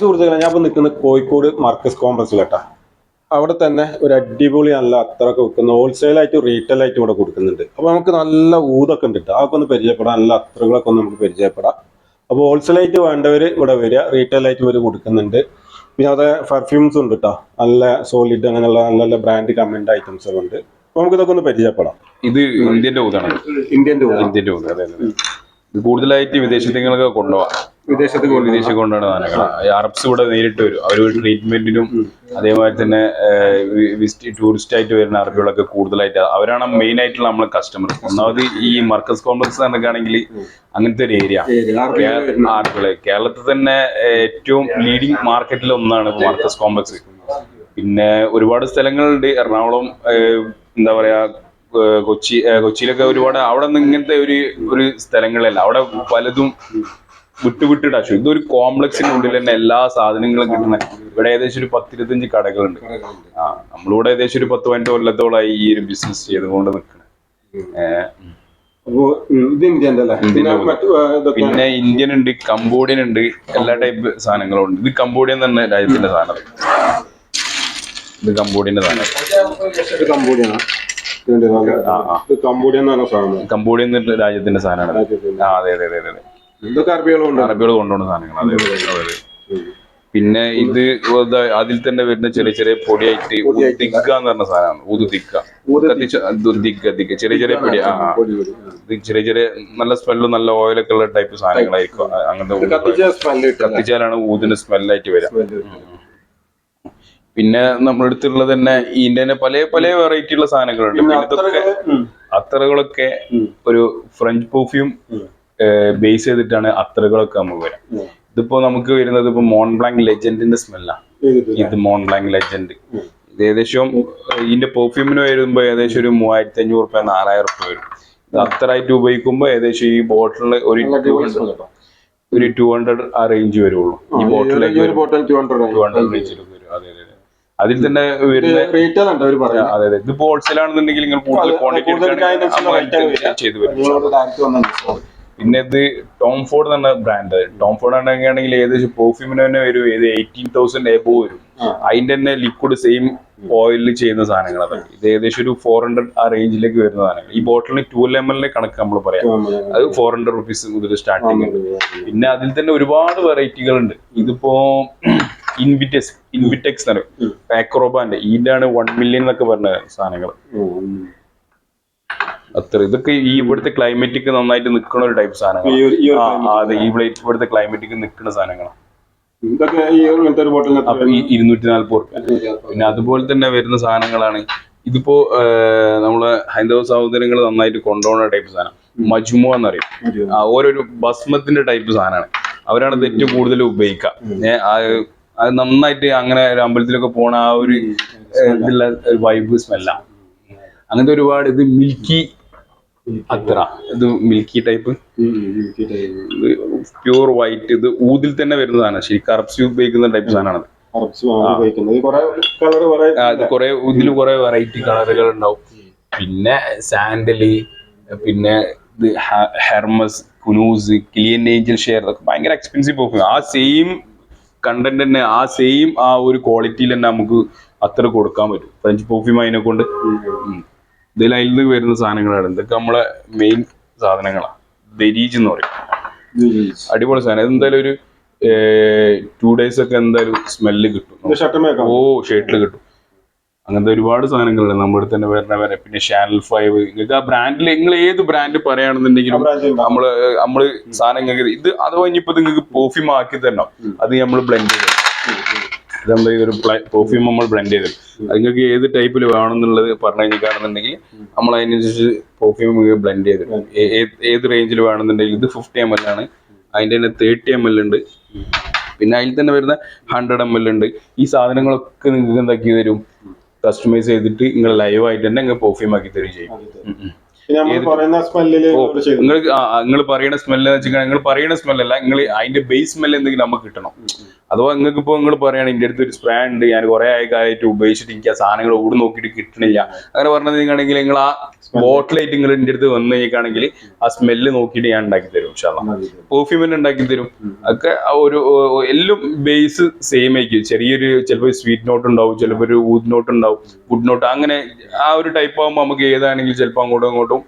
സുഹൃത്തുക്കളെ ഞാൻ ഇപ്പൊ നിൽക്കുന്നത് കോഴിക്കോട് മാർക്കസ് കോംപ്ലക്സിലട്ടാ. അവിടെ തന്നെ ഒരു അടിപൊളി നല്ല അത്രയൊക്കെ വിൽക്കുന്ന ഹോൾസെയിൽ ആയിട്ട് റീറ്റെയിൽ ആയിട്ട് ഇവിടെ കൊടുക്കുന്നുണ്ട്. അപ്പൊ നമുക്ക് നല്ല ഊതൊക്കെ ഉണ്ട് ട്ടോ. അതൊക്കെ ഒന്ന് പരിചയപ്പെടാം. നല്ല അത്രകളൊക്കെ ഒന്ന് നമുക്ക് പരിചയപ്പെടാം. അപ്പോൾ ഹോൾസെയിൽ ആയിട്ട് വേണ്ടവർ ഇവിടെ വരിക. റീറ്റെയിൽ ആയിട്ട് ഇവർ കൊടുക്കുന്നുണ്ട്. പിന്നെ അവിടെ പെർഫ്യൂംസ് ഉണ്ട് കേട്ടോ നല്ല സോളിഡ് അങ്ങനെയുള്ള നല്ല നല്ല ബ്രാൻഡ് കമ്മൻഡ് ഐറ്റംസ് ഒക്കെ ഉണ്ട്. അപ്പൊ നമുക്ക് ഇതൊക്കെ ഒന്ന് പരിചയപ്പെടാം. ഇത് ഇന്ത്യന്റെ ഊതാണ്. ഇന്ത്യന്റെ ഇന്ത്യന്റെ ഊത് അതെ അതെ ഇത് കൂടുതലായിട്ട് വിദേശത്തേക്കൊക്കെ കൊണ്ടുപോകാം വിദേശത്ത് വിദേശത്ത് കൊണ്ടാണ് സാധനങ്ങളാണ് അറബ്സ് ഇവിടെ നേരിട്ട് വരും. അവർ ട്രീറ്റ്മെന്റിനും അതേമാതിരി തന്നെ ടൂറിസ്റ്റ് ആയിട്ട് വരുന്ന അറബികളൊക്കെ കൂടുതലായിട്ട് അവരാണ് മെയിൻ ആയിട്ടുള്ള നമ്മളെ കസ്റ്റമർ ഒന്നാമത് ഈ മർക്കസ് കോംപ്ലക്സ് ആണെങ്കിൽ അങ്ങനത്തെ ഒരു ഏരിയ. ആർക്കുകളെ കേരളത്തിൽ തന്നെ ഏറ്റവും ലീഡിങ് മാർക്കറ്റിൽ ഒന്നാണ് മർക്കസ് കോംപ്ലക്സ് പിന്നെ ഒരുപാട് സ്ഥലങ്ങളുണ്ട്. എറണാകുളം എന്താ പറയാ കൊച്ചി കൊച്ചിയിലൊക്കെ ഒരുപാട് അവിടെ നിന്ന് ഇങ്ങനത്തെ ഒരു ഒരു സ്ഥലങ്ങളല്ല. അവിടെ പലതും വിട്ട് വിട്ടിട്ട് അശു ഇതൊരു കോംപ്ലക്സിന്റെ ഉള്ളിൽ തന്നെ എല്ലാ സാധനങ്ങളും കിട്ടുന്ന ഇവിടെ ഏകദേശം ഒരു പത്തിരുപത്തഞ്ച് കടകളുണ്ട്. ആ നമ്മളിവിടെ ഏകദേശം ഒരു പത്ത് പതിനെട്ട് കൊല്ലത്തോളായി ഈ ഒരു ബിസിനസ് ചെയ്തുകൊണ്ട് നിൽക്കുന്നത് പിന്നെ ഇന്ത്യൻ ഉണ്ട് കംബോഡിയൻ ഉണ്ട് എല്ലാ ടൈപ്പ് സാധനങ്ങളും ഉണ്ട് ഇത് കംബോഡിയൻ തന്നെ രാജ്യത്തിന്റെ സാധനം. ഇത് കംബോഡിയന്റെ സാധനം. കംബോഡിയൻ കംബോഡിയാണ് കംബോഡിയൻ രാജ്യത്തിന്റെ സാധനമാണ്. ആ അതെ അതെ അതെ അതെ. അറബികൾ കൊണ്ടുവന്ന? സാധനങ്ങൾ അതെ അതെ പിന്നെ ഇത് അതിൽ തന്നെ വരുന്ന ചെറിയ ചെറിയ പൊടിയായിട്ട് ഉദിക്ക എന്ന് പറഞ്ഞ സാധനമാണ്. കത്തിച്ച ദിക്ക ദിക്ക. ചെറിയ ചെറിയ പൊടി. ആ ചെറിയ ചെറിയ നല്ല സ്മെല്ലും നല്ല ഓയിലൊക്കെ ഉള്ള ടൈപ്പ് സാധനങ്ങളായിരിക്കും. അങ്ങനത്തെ കത്തിച്ചാലാണ് ഊതിന്റെ സ്മെല്ലായിട്ട് വരിക പിന്നെ നമ്മുടെ അടുത്തുള്ള തന്നെ ഇതിന്റെ തന്നെ പല പല വെറൈറ്റി ഉള്ള സാധനങ്ങളുണ്ട്. അത്തറുകളൊക്കെ ഒരു ഫ്രഞ്ച് പെർഫ്യൂം ബേസ് ചെയ്തിട്ടാണ് അത്രകളൊക്കെ നമുക്ക് വരാം. ഇതിപ്പോ നമുക്ക് വരുന്നത് ഇപ്പൊ മോൺ ബ്ലാങ്ക് ലെജൻഡിന്റെ സ്മെല്ലാണ് ഇത്? മോൺ ബ്ലാങ്ക് ലെജൻഡ് ഇത് ഏകദേശം ഇതിന്റെ പെർഫ്യൂമിന് വരുമ്പോ ഏകദേശം ഒരു മൂവായിരത്തി അഞ്ഞൂറ് റുപ്യ നാലായിരം റുപ്യ വരും. ഇത് അത്രയായിട്ട് ഉപയോഗിക്കുമ്പോ ഏകദേശം ഈ ബോട്ടിലെ ഒരു ഒരു ടു ഹൺഡ്രഡ് ആ റേഞ്ച് വരുള്ളൂ. ഈ ബോട്ടിലേക്ക് ടു ഹൺഡ്രഡ് റേഞ്ചിൽ വരും. അതെ അതെ അതെ. അതിൽ തന്നെ വരുന്ന അതെ അതെ. ഇത് ഹോൾസെയിൽ ആണെന്നുണ്ടെങ്കിൽ നിങ്ങൾ കൂടുതൽ ക്വാണ്ടിറ്റി ചെയ്തു വരും. പിന്നെ ഇത് ടോം ഫോർഡ് എന്ന ബ്രാൻഡ് ടോം ഫോർഡ് ആണെങ്കിൽ ഏകദേശം പെർഫ്യൂമിന് തന്നെ വരും. ഏത് എയ്റ്റീൻ തൗസൻഡ് എബോ വരും. അതിന്റെ തന്നെ ലിക്വിഡ് സെയിം ഓയിലിൽ ചെയ്യുന്ന സാധനങ്ങൾ അതാണ് ഇത് ഏകദേശം ഒരു ഫോർ ഹൺഡ്രഡ് ആ റേഞ്ചിലേക്ക് വരുന്ന സാധനങ്ങൾ. ഈ ബോട്ടിലിന് ടു എം എല്ലിന്റെ കണക്ക് നമ്മൾ പറയാം. അത് ഫോർ ഹൺഡ്രഡ് റുപ്പീസ് മുതൽ സ്റ്റാർട്ടിങ് ഉണ്ട്. പിന്നെ അതിൽ തന്നെ ഒരുപാട് വെറൈറ്റികൾ ഉണ്ട്. ഇതിപ്പോ ഇൻവിറ്റെക്സ് ഇൻവിറ്റെക്സ് എന്ന് പറയും. പാക്രോബാന്റെ ഇതിന്റെ ആണ് വൺ മില്യൺ എന്നൊക്കെ പറഞ്ഞ സാധനങ്ങൾ. അത്ര ഇതൊക്കെ ഈ ഇവിടുത്തെ ക്ലൈമറ്റിക്ക് നന്നായിട്ട് നിൽക്കുന്ന ഒരു ടൈപ്പ് സാധനങ്ങൾ അതെ ഈ ഇവിടുത്തെ ക്ലൈമറ്റിക്ക് നിൽക്കുന്ന സാധനങ്ങളാണ് ഇരുന്നൂറ്റി നാല്പത് റുപ്യ പിന്നെ അതുപോലെ തന്നെ വരുന്ന സാധനങ്ങളാണ്. ഇതിപ്പോ നമ്മളെ ഹൈന്ദവ സഹോദരങ്ങൾ നന്നായിട്ട് കൊണ്ടുപോകുന്ന ടൈപ്പ് സാധനം. മജുമോ എന്ന് പറയും ഓരോരു ഭസ്മത്തിന്റെ ടൈപ്പ് സാധനമാണ്. അവരാണ് ഇത് ഏറ്റവും കൂടുതൽ ഉപയോഗിക്കുക അത് നന്നായിട്ട് അങ്ങനെ ഒരു അമ്പലത്തിലൊക്കെ പോണ ആ ഒരു ഇതിലുള്ള വൈബ് സ്മെല്ല അങ്ങനത്തെ ഒരുപാട് ഇത് മിൽക്കി അത്ര ഇത് മിൽക്കി ടൈപ്പ്? ഇത് പ്യൂർ വൈറ്റ് ഇത് ഊതിൽ തന്നെ വരുന്നതാണ്. ശരി കറപ്സി ഉപയോഗിക്കുന്ന ടൈപ്പ് സാധനമാണ്. കുറെ ഇതിൽ കുറെ വെറൈറ്റി കളറുകൾ ഉണ്ടാവും. പിന്നെ സാൻഡലി പിന്നെ ഇത് ഹെർമസ് കുനൂസ് കിലിയൻ ഏഞ്ചൽ ഷെയർ ഇതൊക്കെ ഭയങ്കര എക്സ്പെൻസീവ് പെർഫ്യൂം ആ സെയിം കണ്ടന്റ് തന്നെ ആ സെയിം ആ ഒരു ക്വാളിറ്റിയിൽ തന്നെ നമുക്ക് അത്ര കൊടുക്കാൻ പറ്റും. ഫ്രഞ്ച് പെർഫ്യൂം അതിനെ കൊണ്ട് ഇതിൽ അതിൽ നിന്ന് വരുന്ന സാധനങ്ങളാണ്. ഇതൊക്കെ നമ്മളെ മെയിൻ സാധനങ്ങളാണ്. ദരീജ് എന്ന് പറയും. അടിപൊളി സാധനം. എന്തായാലും ഒരു ടു ഡേയ്സ് ഒക്കെ എന്തായാലും സ്മെല്ല് കിട്ടും. ഓ ഷർട്ടിൽ കിട്ടും. അങ്ങനത്തെ ഒരുപാട് സാധനങ്ങളുണ്ട്. നമ്മുടെ തന്നെ വരണ വരെ. പിന്നെ ഷാനൽ ഫൈവ് നിങ്ങൾക്ക് ആ ബ്രാൻഡിൽ നിങ്ങൾ ഏത് ബ്രാൻഡ് പറയുകയാണെന്നുണ്ടെങ്കിലും നമ്മൾ നമ്മൾ സാധനം നിങ്ങൾക്ക് ഇത് അഥവാ ഇനിയിപ്പോ നിങ്ങൾക്ക് പെർഫ്യൂം ആക്കി തരണം. അത് നമ്മൾ ബ്ലെൻഡ് ചെയ്ത് ഇതെന്താ ഒരു പെർഫ്യൂം നമ്മൾ ബ്ലെൻഡ് ചെയ്ത്. നിങ്ങൾക്ക് ഏത് ടൈപ്പിൽ വേണമെന്നുള്ളത് പറഞ്ഞു കഴിഞ്ഞിട്ടാണെന്നുണ്ടെങ്കിൽ നമ്മൾ അതിനനുസരിച്ച് പെർഫ്യൂം ബ്ലെൻഡ് ചെയ്ത് ഏത് റേഞ്ചിൽ വേണമെന്നുണ്ടെങ്കിൽ ഇത് ഫിഫ്റ്റി എം എൽ ആണ്. അതിന്റെ തന്നെ തേർട്ടി എം എൽ ഉണ്ട്. പിന്നെ അതിൽ തന്നെ വരുന്ന ഹൺഡ്രഡ് എം എൽ ഉണ്ട്. ഈ സാധനങ്ങളൊക്കെ നിങ്ങൾക്ക് എന്താക്കി തരും? കസ്റ്റമൈസ് ചെയ്തിട്ട് നിങ്ങൾ ലൈവായിട്ട് തന്നെ നിങ്ങൾ പെർഫ്യൂം ആക്കി തരും. ചെയ്യും നിങ്ങൾ നിങ്ങൾ പറയുന്ന സ്മെല്ല് വെച്ചാൽ നിങ്ങൾ പറയുന്ന സ്മെല്ലല്ല നിങ്ങൾ അതിന്റെ ബേസ് സ്മെല്ല് എന്തെങ്കിലും നമുക്ക് കിട്ടണം. അഥവാ നിങ്ങൾക്ക് ഇപ്പോൾ നിങ്ങൾ പറയുകയാണ് എന്റെ അടുത്ത് ഒരു സ്പ്രേ ഉണ്ട് ഞാൻ കുറെ ആയിട്ട് ഉപയോഗിച്ചിട്ട് എനിക്ക് ആ സാധനങ്ങൾ ഓടി നോക്കിയിട്ട് കിട്ടണില്ല. അങ്ങനെ പറഞ്ഞത് നിങ്ങളാണെങ്കിൽ നിങ്ങൾ ആ ബോട്ടിലായിട്ട് നിങ്ങൾ എന്റെ അടുത്ത് വന്നു കഴിഞ്ഞാണെങ്കിൽ ആ സ്മെല്ല് നോക്കിയിട്ട് ഞാൻ ഉണ്ടാക്കി തരും പെർഫ്യൂം തന്നെ ഉണ്ടാക്കി തരും. ഒക്കെ ഒരു എല്ലാം ബേസ് സെയിം ആയിരിക്കും. ചെറിയൊരു ചിലപ്പോൾ സ്വീറ്റ് നോട്ട് ഉണ്ടാവും ചിലപ്പോൾ ഒരു ഊത് നോട്ട് ഉണ്ടാവും വുഡ് നോട്ട് അങ്ങനെ ആ ഒരു ടൈപ്പ് ആകുമ്പോൾ നമുക്ക് ഏതാണെങ്കിലും ചിലപ്പോൾ അങ്ങോട്ടും ഇങ്ങോട്ടും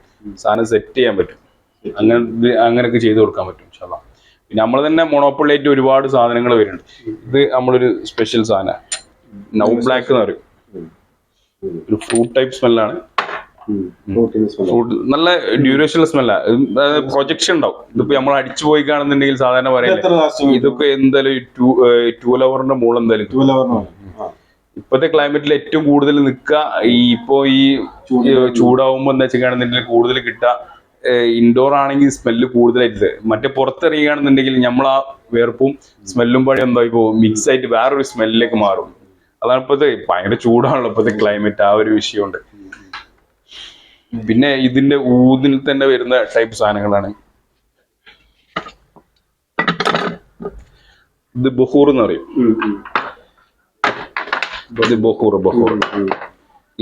സാധനം സെറ്റ് ചെയ്യാൻ പറ്റും. അങ്ങനെ അങ്ങനെയൊക്കെ ചെയ്ത് കൊടുക്കാൻ പറ്റും ഇൻഷാല്ലാ നമ്മൾ തന്നെ മൊണോപ്പൊളിയായിട്ട് ഒരുപാട് സാധനങ്ങൾ വരുന്നുണ്ട്. ഇത് നമ്മളൊരു സ്പെഷ്യൽ സാധനമാണ് നൗ ബ്ലാക്ക് എന്ന് പറയും. ഒരു ഫ്രൂട്ട് ടൈപ്പ് സ്മെല്ലാണ് ഫ്രൂട്ട് നല്ല ഡ്യൂറേഷൻ സ്മെല്ലാ പ്രൊജക്ഷൻ ഉണ്ടാവും. ഇതിപ്പോ നമ്മൾ അടിച്ചു പോയി കാണുന്നുണ്ടെങ്കിൽ സാധാരണ പറയാം ഇതൊക്കെ എന്തായാലും ടൂ ടൂ ലവറിന്റെ മുകളിൽ എന്തായാലും ടൂ ഇപ്പോഴത്തെ ക്ലൈമറ്റിൽ ഏറ്റവും കൂടുതൽ നിൽക്കുക ഈ ഇപ്പോ ഈ ചൂടാവുമ്പോ എന്താ വെച്ചാണെന്നുണ്ടെങ്കിൽ കൂടുതൽ കിട്ടുക ഇൻഡോർ ആണെങ്കിൽ സ്മെല്ല് കൂടുതലായിട്ട് മറ്റേ പുറത്തിറങ്ങുകയാണെന്നുണ്ടെങ്കിൽ നമ്മൾ ആ വേർപ്പും സ്മെല്ലും പാടി എന്തായി പോകും. മിക്സ് ആയിട്ട് വേറൊരു സ്മെല്ലിലേക്ക് മാറും. അതാണ് ഇപ്പോഴത്തെ ഭയങ്കര ചൂടാണല്ലോ ഇപ്പോഴത്തെ ക്ലൈമറ്റ് ആ ഒരു വിഷയമുണ്ട്. പിന്നെ ഇതിന്റെ ഊതിൽ തന്നെ വരുന്ന ടൈപ്പ് സാധനങ്ങളാണ്. ഇത് ബഹൂർ എന്ന് പറയും. ബഹൂർ ബഹൂർ.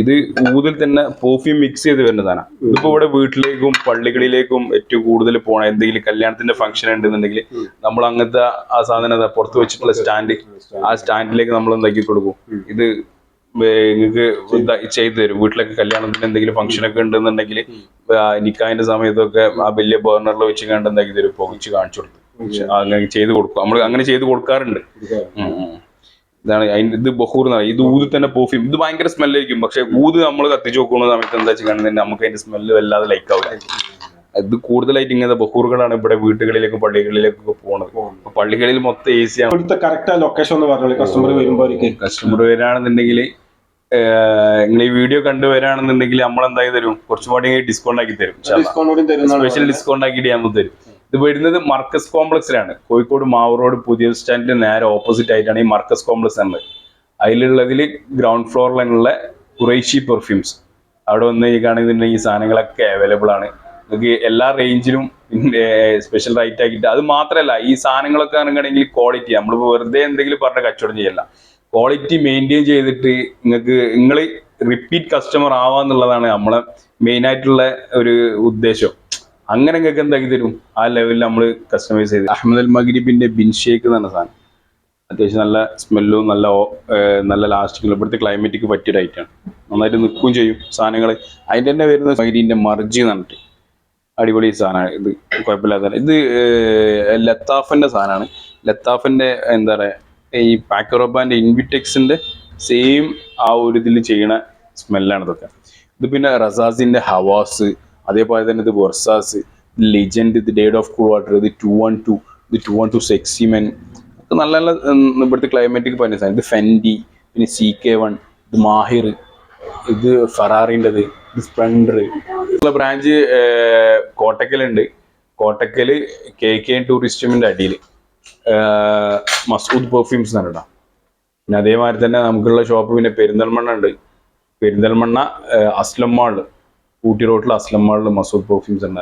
ഇത് ഊതിൽ തന്നെ പെർഫ്യൂം മിക്സ് ചെയ്ത് വരുന്നതാണ്. ഇതിപ്പോ ഇവിടെ വീട്ടിലേക്കും പള്ളികളിലേക്കും ഏറ്റവും കൂടുതൽ പോണ എന്തെങ്കിലും കല്യാണത്തിന്റെ ഫംഗ്ഷൻ ഉണ്ടെന്നുണ്ടെങ്കിൽ നമ്മൾ അങ്ങനത്തെ ആ സാധനം പുറത്ത് വെച്ചിട്ടുള്ള സ്റ്റാൻഡ് ആ സ്റ്റാൻഡിലേക്ക് നമ്മൾ എന്താക്കി കൊടുക്കും. ഇത് നിങ്ങൾക്ക് ചെയ്തു തരും. വീട്ടിലൊക്കെ കല്യാണത്തിന് എന്തെങ്കിലും ഫംഗ്ഷൻ ഒക്കെ ഉണ്ടെന്നുണ്ടെങ്കിൽ നിക്കാഹിന്റെ സമയത്തൊക്കെ ആ വലിയ ബേർണറിൽ വെച്ച് കണ്ട് എന്താക്കി തരും. പൊങ്ങിച്ച് കാണിച്ചു കൊടുക്കും. അങ്ങനെ ചെയ്ത് കൊടുക്കും. നമ്മൾ അങ്ങനെ ചെയ്ത് കൊടുക്കാറുണ്ട്. ഇതാണ് അതിന്റെ ഇത് ബഹൂർ എന്ന് പറയും ഇത് ഊത് തന്നെ പെർഫ്യൂം ഇത് ഭയങ്കര സ്മെല്ലായിരിക്കും പക്ഷെ ഊത് നമ്മൾ കത്തിച്ച് നോക്കുന്ന സമയത്ത് എന്താ വെച്ചാൽ കാണുന്നത് നമുക്ക് അതിന്റെ സ്മെല്ല് വല്ലാതെ ലൈക്ക് ആവില്ല ഇത് കൂടുതലായിട്ട് ഇങ്ങനത്തെ ബഹൂറുകളാണ് ഇവിടെ വീടുകളിലേക്കും പള്ളികളിലേക്കൊക്കെ പോകുന്നത് പള്ളികളിൽ മൊത്തം എ സി ആണ്. ഇവിടുത്തെ കറക്റ്റ് ലൊക്കേഷൻ എന്ന് പറഞ്ഞോളൂ കസ്റ്റമർ വരുമ്പോൾ കസ്റ്റമർ വരാണെന്നുണ്ടെങ്കിൽ നിങ്ങൾ ഈ വീഡിയോ കണ്ടു വരാണെന്നുണ്ടെങ്കിൽ നമ്മൾ എന്തായി തരും? കുറച്ചും കൂടി ഡിസ്കൗണ്ട് ആക്കി തരും സ്പെഷ്യൽ ഡിസ്കൗണ്ട് ആക്കിയിട്ട് നമ്മൾ തരും. ഇത് വരുന്നത് മർക്കസ് കോംപ്ലക്സിലാണ്. കോഴിക്കോട് മാവറോട് പുതിയ സ്റ്റാൻഡിന് നേരെ ഓപ്പോസിറ്റ് ആയിട്ടാണ് ഈ മർക്കസ് കോംപ്ലക്സ് എന്നത് അതിലുള്ളതിൽ ഗ്രൗണ്ട് ഫ്ലോറിലുള്ള കുറേശ്ശി പെർഫ്യൂംസ് അവിടെ വന്ന് കാണുന്നുണ്ടെങ്കിൽ ഈ സാധനങ്ങളൊക്കെ അവൈലബിൾ ആണ്. നിങ്ങൾക്ക് എല്ലാ റേഞ്ചിലും സ്പെഷ്യൽ റൈറ്റ് ആക്കിയിട്ട് അത് മാത്രമല്ല ഈ സാധനങ്ങളൊക്കെ ആണെങ്കിൽ ക്വാളിറ്റി നമ്മളിപ്പോൾ വെറുതെ എന്തെങ്കിലും പറഞ്ഞ കച്ചവടം ചെയ്യല്ല. ക്വാളിറ്റി മെയിന്റെയിൻ ചെയ്തിട്ട് നിങ്ങൾക്ക് നിങ്ങൾ റിപ്പീറ്റ് കസ്റ്റമർ ആവാന്നുള്ളതാണ് നമ്മളെ മെയിൻ ആയിട്ടുള്ള ഒരു ഉദ്ദേശം. അങ്ങനെ നിങ്ങൾക്ക് എന്താക്കി തരും? ആ ലെവലിൽ നമ്മൾ കസ്റ്റമൈസ് ചെയ്ത്. അഹമ്മദ് അൽ മഗ്രിബിന്റെ ബിൻ ഷേക്ക് എന്ന് പറഞ്ഞ സാധനം. അത്യാവശ്യം നല്ല സ്മെല്ലും നല്ല നല്ല ലാസ്റ്റിങ്ങും ഇവിടുത്തെ ക്ലൈമറ്റിക്ക് പറ്റിയൊരു ഡൈറ്റാണ് നന്നായിട്ട് നിൽക്കുകയും ചെയ്യും സാധനങ്ങൾ അതിന്റെ തന്നെ വരുന്ന മഗ്രീന്റെ മർജി എന്ന് പറഞ്ഞിട്ട്. അടിപൊളി സാധനമാണ് ഇത്. കുഴപ്പമില്ലാത്ത ഇത് ലത്താഫിന്റെ സാധനമാണ്. ലത്താഫിന്റെ എന്താ പറയുക ഈ പാക്കറോബാന്റെ ഇൻവിറ്റെക്സിന്റെ സെയിം ആ ഒരു ഇതിൽ ചെയ്യണ സ്മെല്ലാണ് ഇതൊക്കെ. ഇത് പിന്നെ റസാസിന്റെ ഹവാസ് അതേപോലെ തന്നെ ഇത് Versace legend the dead of cool water ഇത് ടു വൺ ടു ഇത് two one two sexy men നല്ല നല്ല ഇവിടുത്തെ ക്ലൈമാറ്റിക് പറഞ്ഞ ഇത് ഫെൻഡി പിന്നെ സി കെ വൺ ഇത് മാഹിർ ഇത് ഫറാറിന്റെത് ഇത് സ്പ്ലൻഡർ ഉള്ള ബ്രാഞ്ച് കോട്ടക്കലുണ്ട്. കോട്ടക്കൽ കെ കെ ടൂറിസ്റ്റമിന്റെ അടിയിൽ മസൂദ് പെർഫ്യൂംസ് എന്ന് പറഞ്ഞാൽ പിന്നെ അതേമാതിരി തന്നെ നമുക്കുള്ള ഷോപ്പ് പിന്നെ പെരിന്തൽമണ്ണ ഉണ്ട്. പെരിന്തൽമണ്ണ അസ്ലം മാളിൽ ഊട്ടി റോഡിൽ അസ്ലം മാളിൽ മസൂദ് പെർഫ്യൂംസ് ഉണ്ട്